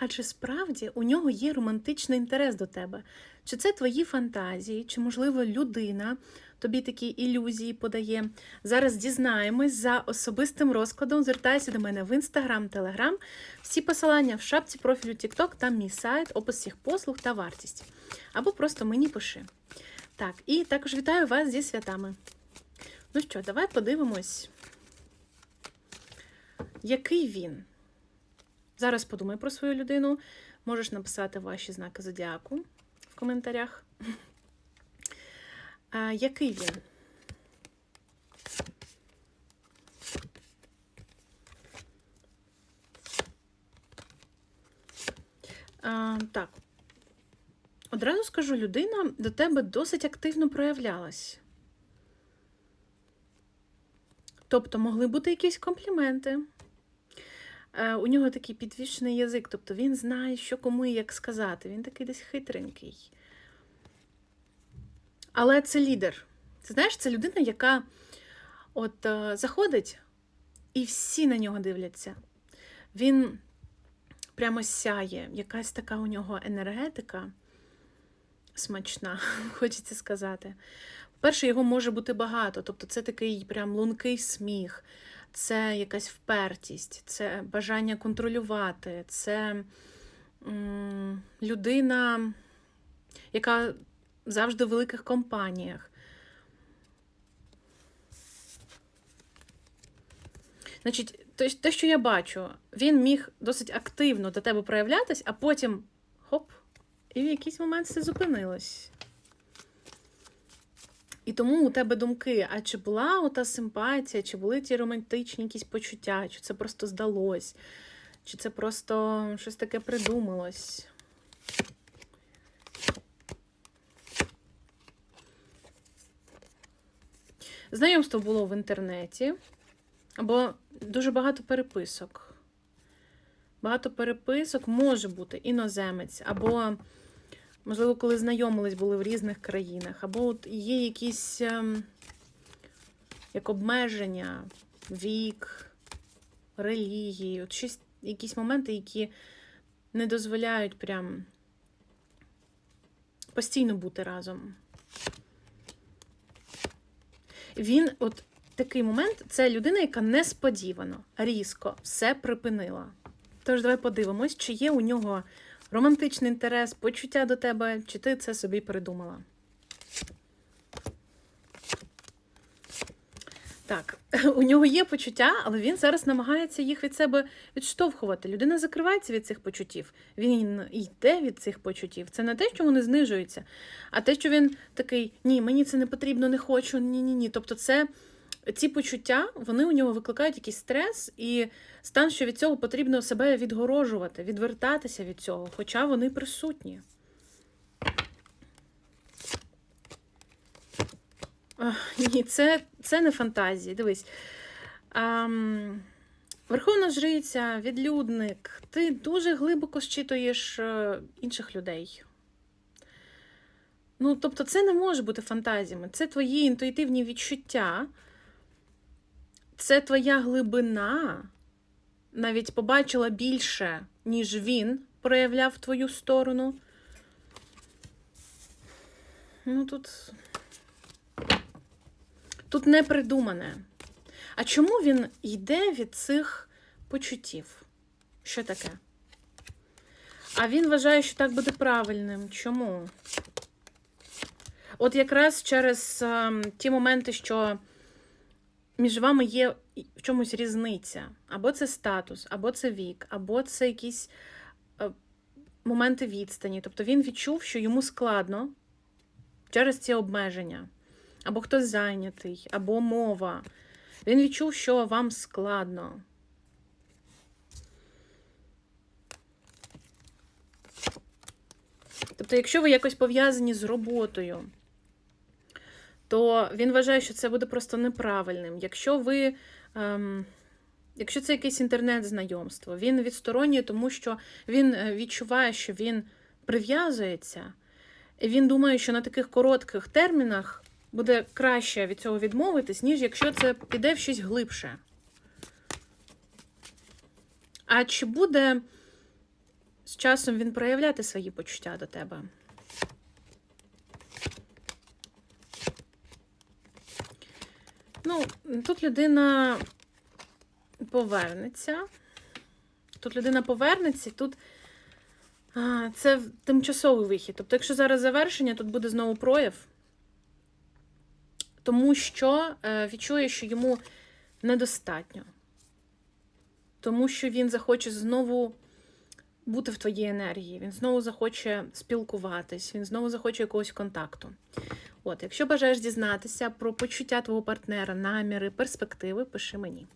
А чи справді у нього є романтичний інтерес до тебе? Чи це твої фантазії, чи, можливо, людина тобі такі ілюзії подає? Зараз дізнаємось за особистим розкладом. Звертайся до мене в інстаграм, телеграм. Всі посилання в шапці профілю TikTok, там мій сайт, опис всіх послуг та вартість. Або просто мені пиши. Так, і також вітаю вас зі святами. Ну що, давай подивимось, який він. Зараз подумай про свою людину. Можеш написати ваші знаки зодіаку в коментарях. А, який він? А, так. Одразу скажу, людина до тебе досить активно проявлялась. Тобто могли бути якісь компліменти. Е, У нього такий підвішений язик, тобто він знає, що кому і як сказати. Він такий десь хитренький. Але це лідер. Ти знаєш, це людина, яка от е, заходить, і всі на нього дивляться. Він прямо сяє, якась така у нього енергетика смачна, хочеться сказати. Перше, його може бути багато, тобто це такий прям лункий сміх, це якась впертість, це бажання контролювати, це людина, яка завжди в великих компаніях. Значить, те, що я бачу, він міг досить активно до тебе проявлятись, а потім хоп, і в якийсь момент все зупинилось. І тому у тебе думки, а чи була ота симпатія, чи були ті романтичні якісь почуття, чи це просто здалось, чи це просто щось таке придумалось. Знайомство було в інтернеті, або дуже багато переписок. Багато переписок може бути іноземець, або, можливо, коли знайомились, були в різних країнах, або от є якісь ем, як обмеження, вік, релігії, от щось, якісь моменти, які не дозволяють прям постійно бути разом. Він, от такий момент, це людина, яка несподівано, різко все припинила. Тож, давай подивимось, чи є у нього романтичний інтерес, почуття до тебе, чи ти це собі придумала. Так, у нього є почуття, але він зараз намагається їх від себе відштовхувати. Людина закривається від цих почуттів. Він йде від цих почуттів. Це не те, що вони знижуються, а те, що він такий: ні, мені це не потрібно, не хочу, ні, ні, ні. Тобто, це ці почуття вони у нього викликають якийсь стрес і стан, що від цього потрібно себе відгорожувати, відвертатися від цього, хоча вони присутні. Ах, Ні, це, це не фантазії. Дивись. Ам, Верховна жриця, відлюдник, ти дуже глибоко щитуєш е, інших людей. Ну, тобто, це не може бути фантазіями. Це твої інтуїтивні відчуття, це твоя глибина. Навіть побачила більше, ніж він проявляв твою сторону. Ну, тут. Тут не придумане. А чому він йде від цих почуттів? Що таке? А він вважає, що так буде правильним. Чому? От якраз через е, ті моменти, що між вами є в чомусь різниця. Або це статус, або це вік, або це якісь е, моменти відстані. Тобто він відчув, що йому складно через ці обмеження. Або хтось зайнятий, або мова. Він відчув, що вам складно. Тобто, якщо ви якось пов'язані з роботою, то він вважає, що це буде просто неправильним. Якщо ви. Ем, Якщо це якесь інтернет-знайомство, він відсторонює, тому що він е, відчуває, що він прив'язується, і він думає, що на таких коротких термінах буде краще від цього відмовитись, ніж якщо це піде в щось глибше. А чи буде з часом він проявляти свої почуття до тебе. Ну, тут людина повернеться. Тут людина повернеться, тут а, це тимчасовий вихід. Тобто, якщо зараз завершення, тут буде знову прояв. Тому що е, відчує, що йому недостатньо. Тому що він захоче знову бути в твоїй енергії, він знову захоче спілкуватись, він знову захоче якогось контакту. От, якщо бажаєш дізнатися про почуття твого партнера, наміри, перспективи, пиши мені.